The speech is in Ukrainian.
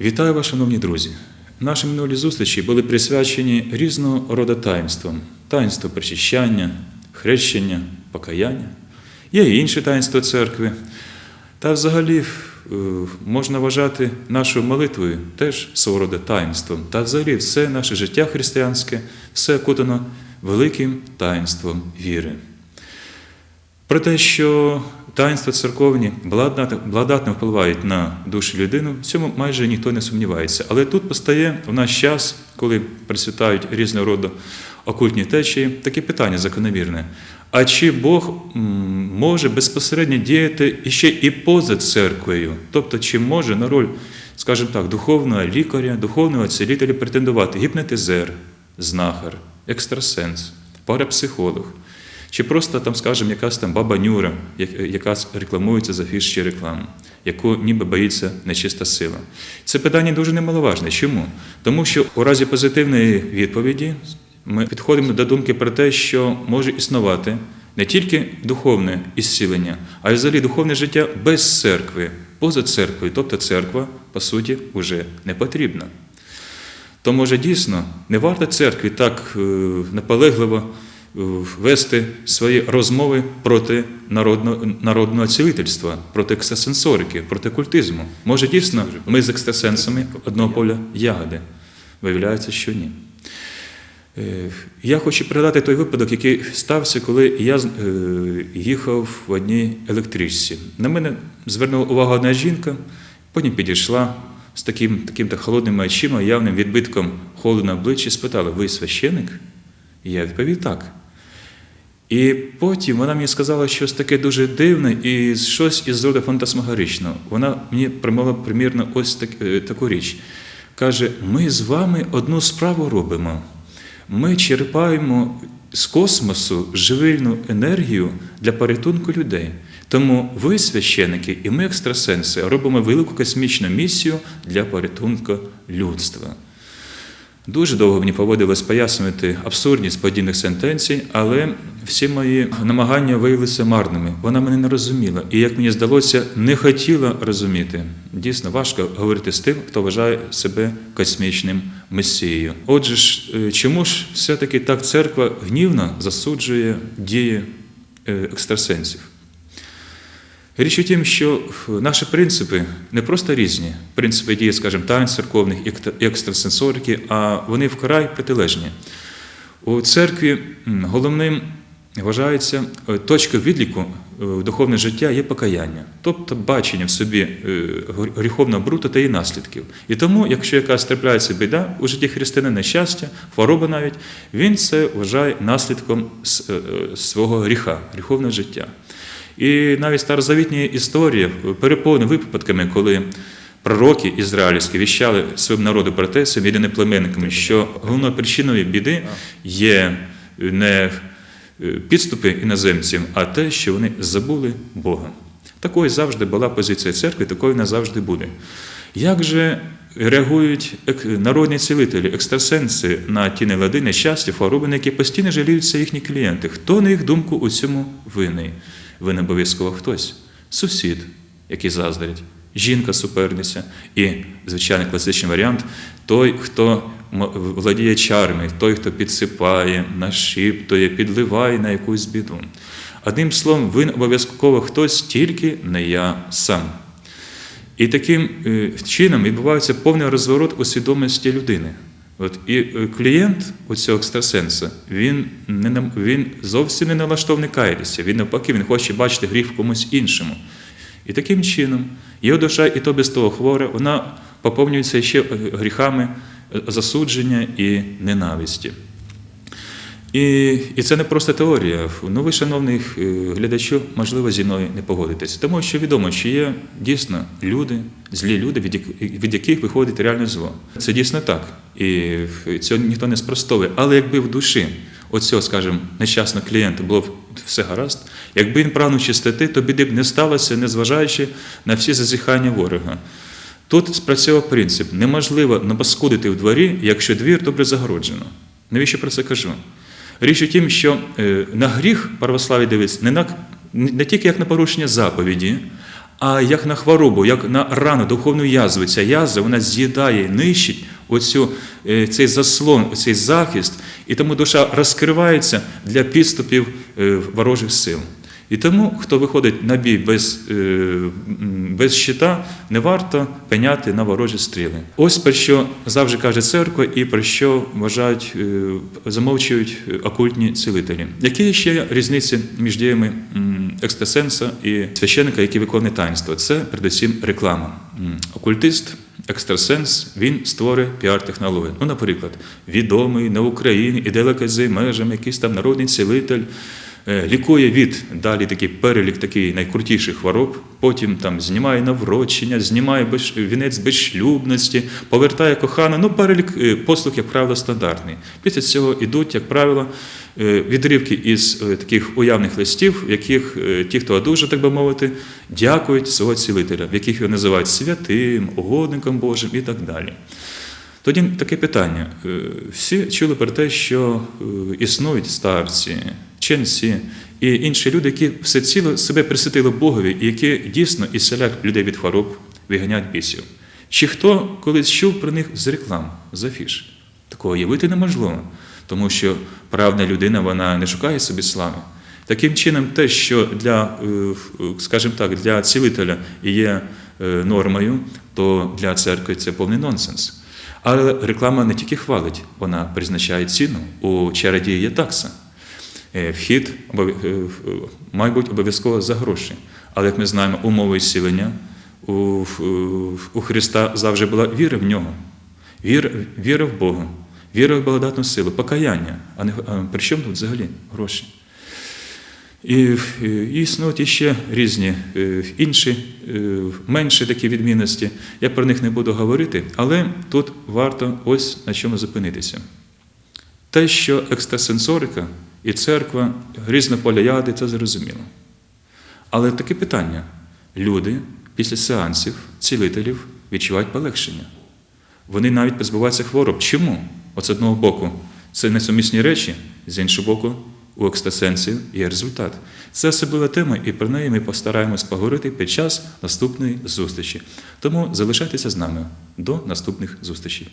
Вітаю вас, шановні друзі! Наші минулі зустрічі були присвячені різного роду таїнствам: таїнство причащання, хрещення, покаяння. Є і інші таїнства церкви. Та взагалі е, можна вважати нашу молитвою теж свого роду таїнством. Та взагалі все наше життя християнське, все окутано великим таїнством віри. Про те, що таїнства церковні благодатно впливають на душу людину, в цьому майже ніхто не сумнівається. Але тут постає в наш час, коли процвітають різного роду окультні течії, таке питання закономірне. А чи Бог може безпосередньо діяти іще і поза церквою? Тобто, чи може на роль, скажімо так, духовного лікаря, духовного цілителя претендувати гіпнотизер, знахар, екстрасенс, парапсихолог? Чи просто там, скажімо, якась там баба Нюра, яка рекламується за фіш рекламу, яку ніби боїться нечиста сила. Це питання дуже немаловажне. Чому? Тому що у разі позитивної відповіді ми підходимо до думки про те, що може існувати не тільки духовне ісцілення, а й взагалі духовне життя без церкви, поза церквою. Тобто церква, по суті, вже не потрібна. То може дійсно не варто церкві так е, наполегливо вести свої розмови проти народного, народного цілительства, проти екстрасенсорики, проти культизму. Може дійсно ми з екстрасенсами одного поля ягоди. Виявляється, що ні. Е, Я хочу пригадати той випадок, який стався, коли я е, їхав в одній електричці. На мене звернула увагу одна жінка, потім підійшла з таким таким -то холодними очима, явним відбитком холоду на обличчі, спитала: ви священик? І я відповів так. І потім вона мені сказала щось таке дуже дивне і щось із роду фантасмагоричного. Вона мені промовила примірно ось так, е, таку річ. Каже: ми з вами одну справу робимо. Ми черпаємо з космосу живильну енергію для порятунку людей. Тому ви, священики, і ми, екстрасенси, робимо велику космічну місію для порятунку людства. Дуже довго мені поводилось пояснювати абсурдність подібних сентенцій, але всі мої намагання виявилися марними. Вона мене не розуміла. І, як мені здалося, не хотіла розуміти. Дійсно, важко говорити з тим, хто вважає себе космічним месією. Отже ж, е, чому ж все-таки так церква гнівно засуджує дії е, екстрасенсів? Річ у тім, що наші принципи не просто різні, принципи дії, скажімо, таїн церковних і екстрасенсорики, а вони вкрай протилежні. У церкві головним вважається е, точкою відліку е, духовне життя є покаяння, тобто бачення в собі е, гріховного брута та її наслідків. І тому, якщо якась трапляється біда у житті християнина, нещастя, хвороба навіть, він це вважає наслідком е, свого гріха, гріховного життя. І навіть старозавітні історії переповнені випадками, коли пророки ізраїльські віщали своєму народу про те, своїм єдиноплеменниками, що головною причиною біди є не підступи іноземців, а те, що вони забули Бога. Такою завжди була позиція церкви, такою вона завжди буде. Як же реагують народні цілителі, екстрасенси на ті нелади, нещастя, хвороби, на які постійно жаліються їхні клієнти? Хто, на їх думку, у цьому винний? Винен обов'язково хтось. Сусід, який заздрить, жінка суперниця і, звичайний класичний варіант, той, хто владіє чарами, той, хто підсипає, нашіптує, підливає на якусь біду. Одним словом, винен обов'язково хтось, тільки не я сам. І таким е, чином відбувається повний розворот у свідомості людини. От, і е, клієнт у цього екстрасенса, він, не, він зовсім не налаштований каятися. Він навпаки, він хоче бачити гріх в комусь іншому. І таким чином його душа і то без того хвора, вона поповнюється ще е, гріхами е, засудження і ненависті. І, і це не просто теорія. Ну, ви, шановний глядачу, можливо, зі мною не погодитесь. Тому що відомо, що є дійсно люди, злі люди, від яких виходить реальне зло. Це дійсно так. І цього ніхто не спростовує. Але якби в душі оцього, скажімо, нещасного клієнта було б все гаразд, якби він прагнув чистоти, то біди б не сталося, незважаючи на всі зазіхання ворога. Тут спрацьовував принцип: неможливо напаскудити в дворі, якщо двір добре загороджено. Навіщо про це кажу? Річ у тім, що е, на гріх православі дивиться не, на, не тільки як на порушення заповіді, а як на хворобу, як на рану, духовну язву. Ця язва вона з'їдає, нищить оцю, е, цей заслон, цей захист, і тому душа розкривається для підступів е, ворожих сил. І тому, хто виходить на бій без, е, без щита, не варто пеняти на ворожі стріли. Ось про що завжди каже церква і про що вважають, замовчують окультні цілителі. Які ще різниці між діями екстрасенса і священника, який виконує таїнство? Це передусім реклама. Окультист. Екстрасенс він створює піар-технологію. Ну, наприклад, відомий на Україні і далеко за межами, якийсь там народний цілитель, лікує від далі такий перелік такий найкрутіших хвороб, потім там знімає наврочення, знімає вінець безшлюбності, повертає кохану. Ну, перелік е, послуг, як правило, стандартний. Після цього йдуть, як правило, е, відривки із е, таких уявних листів, в яких е, ті, хто одужав, так би мовити, дякують свого цілителя, в яких його називають святим, угодником Божим і так далі. Тоді таке питання. Е, Всі чули про те, що е, існують старці, ченці і інші люди, які всеціло себе присвятили Богові, і які дійсно ісцеляють людей від хвороб, виганяють бісів. Чи хто колись чув про них з реклам, з афіш? Такого уявити неможливо, тому що правда людина вона не шукає собі слави. Таким чином, те, що для, е, скажімо так, для цілителя є е, нормою, то для церкви це повний нонсенс. Але реклама не тільки хвалить, вона призначає ціну. У чародії є такса. Е, Вхід е, має бути обов'язково за гроші. Але як ми знаємо, умови зцілення у, Христа завжди була віра в нього, віра, віра в Бога, віра в благодатну силу, покаяння. А не при чому тут взагалі гроші? І існують іще різні е, інші, менші такі відмінності. Я про них не буду говорити, але тут варто ось на чому зупинитися. Те, що екстрасенсорика і церква різнополяяди, це зрозуміло. Але таке питання: люди після сеансів, цілителів відчувають полегшення. Вони навіть позбуваються хвороб. Чому? От з одного боку, це несумісні речі, з іншого боку, у екстрасенсів є результат. Це особлива тема, і про неї ми постараємось поговорити під час наступної зустрічі. Тому залишайтеся з нами до наступних зустрічей.